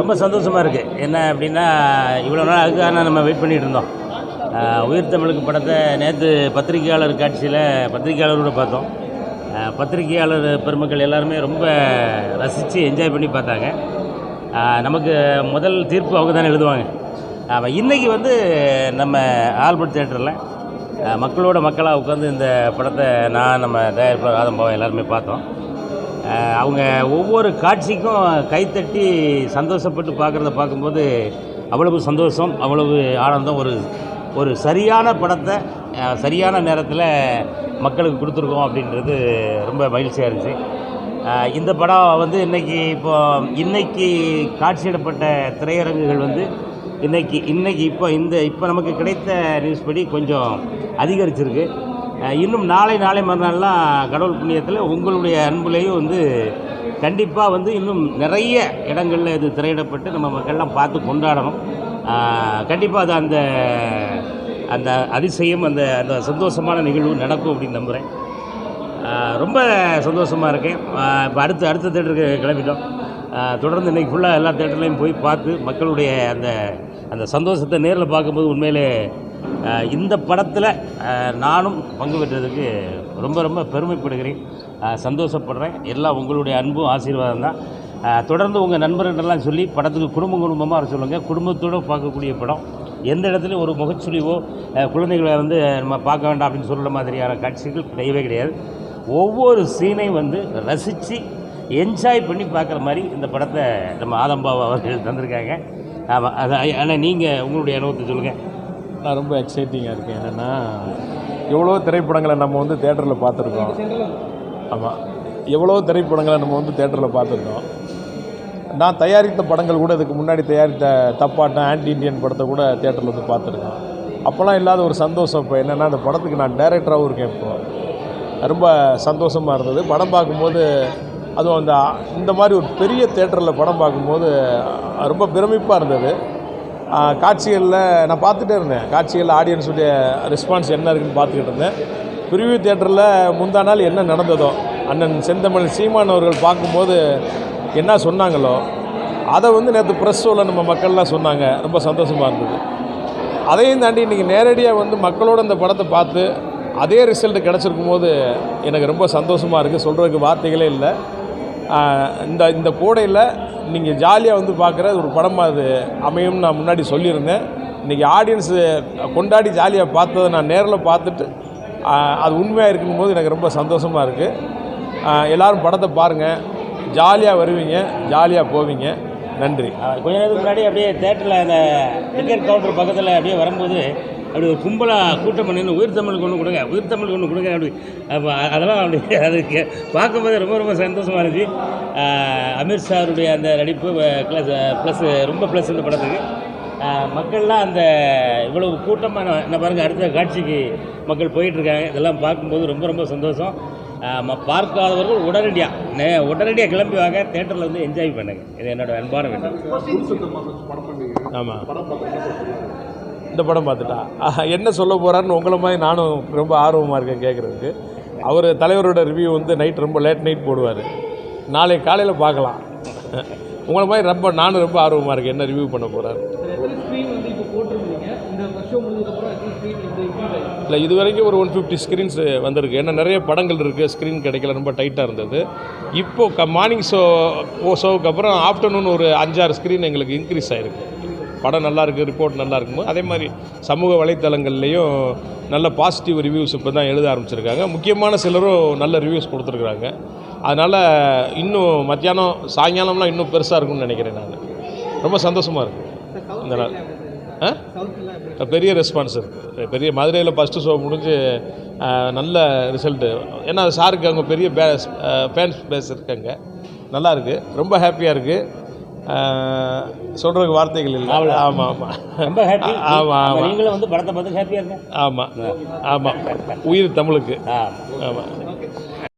ரொம்ப சந்தோஷமாக இருக்குது என்ன அப்படின்னா இவ்வளோ நாள் அதுக்காக நம்ம வெயிட் பண்ணிகிட்டு இருந்தோம். உயிர் தமிழுக்கு படத்தை நேற்று பத்திரிகையாளர் காட்சியில் பத்திரிகையாளரோடு பார்த்தோம். பத்திரிகையாளர் பெருமக்கள் எல்லாருமே ரொம்ப ரசித்து என்ஜாய் பண்ணி பார்த்தாங்க. நமக்கு முதல் தீர்ப்பு அவங்க தானே எழுதுவாங்க. ஆமாம் இன்றைக்கி வந்து நம்ம ஆல்பர்ட் தேட்டரில் மக்களோட மக்களாக உட்காந்து இந்த படத்தை நான் நம்ம தயாரிப்பாளர் ஆதம்பாவை எல்லாருமே பார்த்தோம். அவங்க ஒவ்வொரு காட்சிக்கும் கைத்தட்டி சந்தோஷப்பட்டு பார்க்குறத பார்க்கும்போது அவ்வளவு சந்தோஷம் அவ்வளவு ஆனந்தம். ஒரு ஒரு சரியான படத்தை சரியான நேரத்தில் மக்களுக்கு கொடுத்துருக்கோம் அப்படின்றது ரொம்ப மகிழ்ச்சியாக இருந்துச்சு. இந்த படம் வந்து இன்றைக்கி இப்போ இன்றைக்கி காட்சியிடப்பட்ட திரையரங்குகள் வந்து இன்றைக்கி இன்றைக்கி இப்போ இந்த இப்போ நமக்கு கிடைத்த நியூஸ் படி கொஞ்சம் அதிகரிச்சிருக்கு. இன்னும் நாளை நாளை மறுநாள்லாம் கடவுள் புண்ணியத்தில் உங்களுடைய அன்புலேயும் வந்து கண்டிப்பாக வந்து இன்னும் நிறைய இடங்களில் இது திரையிடப்பட்டு நம்ம மக்கள்லாம் பார்த்து கொண்டாடணும். கண்டிப்பாக அது அந்த அந்த அதிசயம் அந்த அந்த சந்தோஷமான நிகழ்வு நடக்கும் அப்படின்னு நம்புகிறேன் ரொம்ப சந்தோஷமாக இருக்கேன். இப்போ அடுத்து அடுத்த தேட்டருக்கு கிளம்பிட்டோம். தொடர்ந்து இன்றைக்கி ஃபுல்லாக எல்லா தேட்டர்லையும் போய் பார்த்து மக்களுடைய அந்த அந்த சந்தோஷத்தை நேரில் பார்க்கும்போது உண்மையிலே இந்த படத்தில் நானும் பங்கு பெற்றதுக்கு ரொம்ப ரொம்ப பெருமைப்படுகிறேன். சந்தோஷப்படுறேன். எல்லாம் உங்களுடைய அன்பும் ஆசீர்வாதம் தான். தொடர்ந்து உங்கள் நண்பர்களெல்லாம் சொல்லி படத்துக்கு குடும்பம் குடும்பமாக வர சொல்லுங்கள் குடும்பத்தோடு பார்க்கக்கூடிய படம். எந்த இடத்துலையும் ஒரு முகச்சுழிவோ குழந்தைகளை வந்து நம்ம பார்க்க வேண்டாம் அப்படின்னு சொல்கிற மாதிரியான காட்சிகள் கிடையவே கிடையாது. ஒவ்வொரு சீனையும் வந்து ரசித்து என்ஜாய் பண்ணி பார்க்குற மாதிரி இந்த படத்தை நம்ம ஆதம்பாபா அவர்கள் தந்திருக்காங்க. ஆமாம் அது ஆனால் நீங்கள் உங்களுடைய அனுபவத்தை சொல்லுங்கள் நான் ரொம்ப எக்ஸைட்டிங்காக இருக்கேன். என்னென்னா எவ்வளோ திரைப்படங்களை நம்ம வந்து தேட்டரில் பார்த்துருக்கோம். ஆமாம் எவ்வளோ திரைப்படங்களை நம்ம வந்து தேட்டரில் பார்த்துருக்கோம். நான் தயாரித்த படங்கள் கூட இதுக்கு முன்னாடி தயாரித்த தப்பாட்டம் ஆன்டி இண்டியன் படத்தை கூட தேட்டரில் வந்து பார்த்துருக்கேன் அப்போல்லாம் இல்லாத ஒரு சந்தோஷம் இப்போ என்னென்னா அந்த படத்துக்கு நான் டைரக்டராகவும் இருக்கேன் இப்போது ரொம்ப சந்தோஷமாக இருந்தது. படம் பார்க்கும்போது அதுவும் அந்த இந்த மாதிரி ஒரு பெரிய தேட்டரில் படம் பார்க்கும்போது ரொம்ப பிரமிப்பாக இருந்தது. காட்சிகளில் நான் பார்த்துட்டே இருந்தேன். காட்சிகளில் ஆடியன்ஸுடைய ரெஸ்பான்ஸ் என்ன இருக்குன்னு பார்த்துக்கிட்டு இருந்தேன். பிரிவியூ தேட்டரில் முந்தா நாள் என்ன நடந்ததோ அண்ணன் செந்தமிழ் சீமான் அவர்கள் பார்க்கும்போது என்ன சொன்னாங்களோ அதை வந்து நேற்று ப்ரெஸ் ஷோவில் நம்ம மக்கள்லாம் சொன்னாங்க. ரொம்ப சந்தோஷமாக இருந்தது. அதையும் தாண்டி இன்றைக்கி நேரடியாக வந்து மக்களோட அந்த படத்தை பார்த்து அதே ரிசல்ட் கிடச்சிருக்கும் போது எனக்கு ரொம்ப சந்தோஷமாக இருக்குது சொல்கிறதுக்கு வார்த்தைகளே இல்லை. இந்த இந்த கூடையில் நீங்கள் ஜாலியாக வந்து பார்க்குற ஒரு படமாக அது அமையும்னு நான் முன்னாடி சொல்லியிருந்தேன். இன்றைக்கி ஆடியன்ஸு கொண்டாடி ஜாலியாக பார்த்ததை நான் நேரில் பார்த்துட்டு அது உண்மையாக இருக்கும் போது எனக்கு ரொம்ப சந்தோஷமாக இருக்குது எல்லோரும் படத்தை பாருங்கள் ஜாலியாக வருவீங்க ஜாலியாக போவீங்க. நன்றி. கொஞ்ச நேரத்துக்கு முன்னாடி அப்படியே தேட்டரில் அந்த டிக்கெட் கவுண்டர் பக்கத்தில் அப்படியே வரும்போது அப்படி ஒரு கும்பலாக கூட்டம் பண்ணி உயிர் தமிழுக்கு ஒன்று கொடுங்க உயிர் தமிழுக்கு ஒன்று கொடுங்க அப்படி. அப்போ அதெல்லாம் அப்படி அது கே- பார்க்கும்போது ரொம்ப ரொம்ப சந்தோஷமாக இருந்துச்சு சாருடைய அந்த நடிப்பு ப்ளஸ் ப்ளஸ் ரொம்ப ப்ளஸ் இந்த படத்துக்கு. மக்கள்லாம் அந்த இவ்வளவு கூட்டமாக என்ன பாருங்கள் அடுத்த காட்சிக்கு மக்கள் போயிட்டுருக்காங்க. இதெல்லாம் பார்க்கும்போது ரொம்ப ரொம்ப சந்தோஷம். பார்க்காதவர்கள் உடனடியாக நே உடனடியாக கிளம்பி வாங்க தேட்டரில் வந்து என்ஜாய் பண்ணுங்க. இது என்னோட அன்பான வேண்டும் ஆமாம் இந்த படம் பார்த்துட்டா. ஆஹா, என்ன சொல்ல போகிறாருன்னு உங்களை மாதிரி நானும் ரொம்ப ஆர்வமாக இருக்கேன் கேட்குறதுக்கு அவர் தலைவரோட ரிவ்யூ வந்து நைட் ரொம்ப லேட் நைட் போடுவார். நாளை காலையில் பார்க்கலாம். உங்களை மாதிரி ரொம்ப நானும் ரொம்ப ஆர்வமாக இருக்கேன் என்ன ரிவ்யூ பண்ண போகிறாரு இல்லை இது வரைக்கும் ஒரு ஒன் ஃபிஃப்டி ஸ்க்ரீன்ஸ் வந்திருக்கு. ஏன்னா நிறைய படங்கள் இருக்குது ஸ்க்ரீன் கிடைக்கல ரொம்ப டைட்டாக இருந்தது. இப்போது க மார்னிங் ஷோ ஷோவுக்கு அப்புறம் ஆஃப்டர்நூன் ஒரு அஞ்சாறு ஸ்க்ரீன் எங்களுக்கு இன்க்ரீஸ் ஆகிருக்கு படம் நல்லா இருக்குது ரிப்போர்ட் நல்லா இருக்கும்போது அதே மாதிரி சமூக வலைத்தளங்கள்லேயும் நல்ல பாசிட்டிவ் ரிவ்யூஸ் இப்போ தான் எழுத ஆரம்பிச்சிருக்காங்க. முக்கியமான சிலரும் நல்ல ரிவ்யூஸ் கொடுத்துருக்குறாங்க. அதனால் இன்னும் மத்தியானம் சாயங்காலம்லாம் இன்னும் பெருசாக இருக்கும்னு நினைக்கிறேன் நான். ரொம்ப சந்தோஷமாக இருக்குது இந்த நாள். பெரிய ரெஸ்பான்ஸ் இருக்குது பெரிய மதுரையில் ஃபஸ்ட்டு ஷோ முடிஞ்சு நல்ல ரிசல்ட்டு ஏன்னா சாருக்கு அங்கே பெரிய பே ஃபேன்ஸ் பேஸ் இருக்காங்க. நல்லா இருக்குது ரொம்ப ஹாப்பியாக இருக்குது சொல்கிறதுக்கு வார்த்தைகள் இல்லை. ஆமாம் ஆமாம் ரொம்ப ஹாப்பி ஆமாம் ஆமாம் நீங்களும் வந்து படத்தை பார்த்து ஹாப்பியாக இருங்க. ஆமாம் ஆமாம் உயிர் தமிழுக்கு. ஆ. ஆமாம்